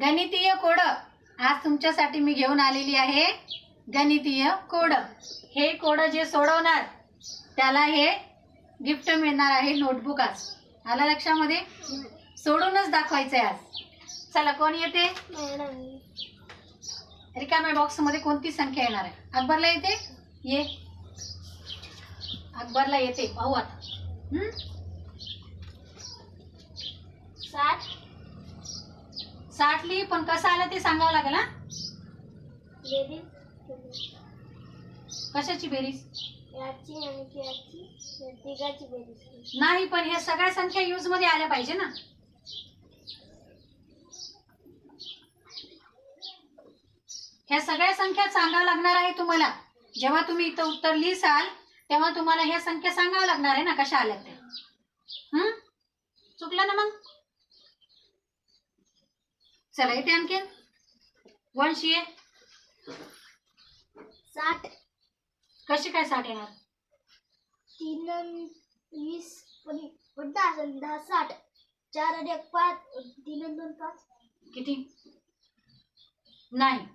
गणितीय कोड. आज तुमच्यासाठी मी घेऊन आलेली आहे गणितीय कोड. हे कोड जे सोडवणार त्याला हे गिफ्ट मिळणार आहे नोटबुक आज. आला लक्षामध्ये? सोडूनच दाखवायचंय आज. चला कोण येते? रिकाम्या बॉक्समध्ये कोणती संख्या येणार आहे? अकबरला येते? ये. अकबरला येते. पाहू आता हम्म? साठ साठली पण कसं आलं ते सांगावं लागेल हा? बेरीज कशाची बेरीज? याची आणि याची तिघाची बेरीज नाही पण ह्या सगळ्या संख्या यूजमध्ये आल्या पाहिजे ना. ह्या सगळ्या संख्या सांगावं लागणार आहे तुम्हाला. जेव्हा तुम्ही इथं उत्तर लिहिसाल तेव्हा तुम्हाला ह्या संख्या सांगावं लागणार आहे ना कशा आल्या त्या. हम्म चुकलं ना मग? चला आणखीन वंशी आहे साठ। कशी काय साठ येणार? तीन वीस पण पण दहा दहा साठ. चार एक पाच तीन दोन पाच. किती? नाही.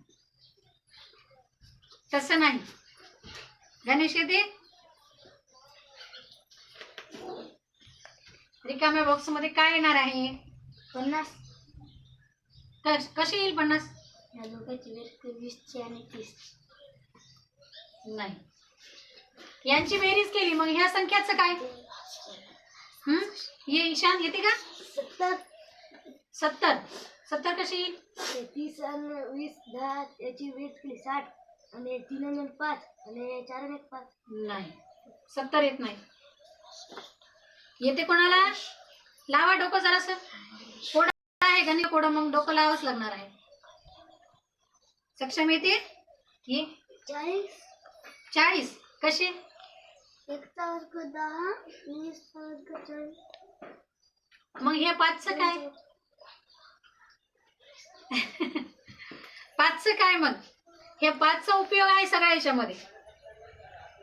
तसं नाही. गणेश येते? रिकाम्या बॉक्स मध्ये काय येणार आहे? पन्नास. कश कशी येईल पन्नास? या दोघांची बेरीज वीसची आणि तीस नाही. यांची बेरीज केली मग ह्या संख्याचं काय? हम्म ये ईशान येते का? सत्तर. सत्तर. सत्तर कशी येईल? तीस आणि वीस दहा याची बेरीज केली साठ. आणि तीन आणि पाच आणि चार आणि पाच. नाही. सत्तर येत नाही. येते कोणाला? लावा डोकं जरास. आहे गणित कोड मग डोकं लावाच लागणार आहे. सक्षम येते ये. चाळीस. चाळीस. कशी एकचा वर्ग दहा वीसचा वर्ग चाळीस. मग हे पाचचं काय? पाचचं काय मग? हे पाचचा उपयोग आहे सगळ्या याच्यामध्ये.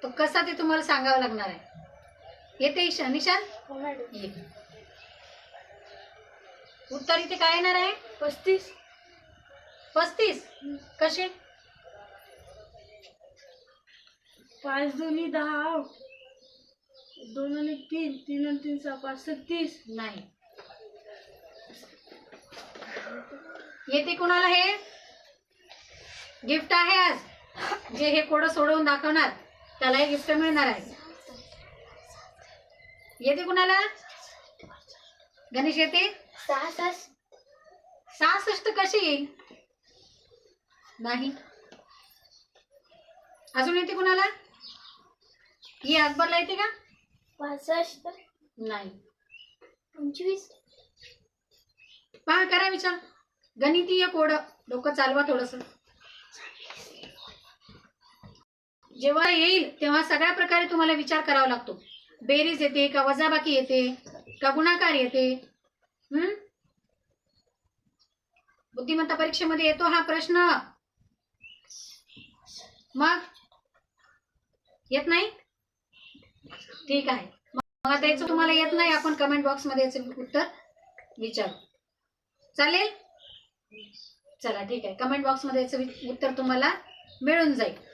तो कसा ते तुम्हाला सांगावं लागणार आहे. येते ईशान निशान? ये. उत्तर इथे काय येणार आहे? पस्तीस. पस्तीस? कसे? पाच दोन्ही दहा दोन आणि तीन तीन आणि तीन सहा पाच सत्तीस नाही. येते कुणाला हे? गिफ्ट आहे आज. जे हे कोड सोडवून दाखवणार त्याला हे गिफ्ट मिळणार आहे. येते कुणाला? गणेश येते? सहासष्ट सहासष्ट कशी? येईल नाही. अजून येते कुणाला? ही अकबरला येते का? पासष्ट. नाही. पंचवीस. पहा करा विचार. गणितीय कोड. डोकं चालवा थोडस. जेव्हा येईल तेव्हा सगळ्या प्रकारे तुम्हाला विचार करावा लागतो. बेरीज येते का? वजाबाकी येते? का गुणाकार येते? हम्म? बुद्धिमत्ता परीक्षेमध्ये येतो हा प्रश्न. मग? येत नाही? ठीक आहे. मग आता याचं तुम्हाला येत नाही. आपण कमेंट बॉक्समध्ये याचं उत्तर विचारू. चालेल? चला ठीक आहे. कमेंट बॉक्समध्ये याचं उत्तर तुम्हाला मिळून जाईल.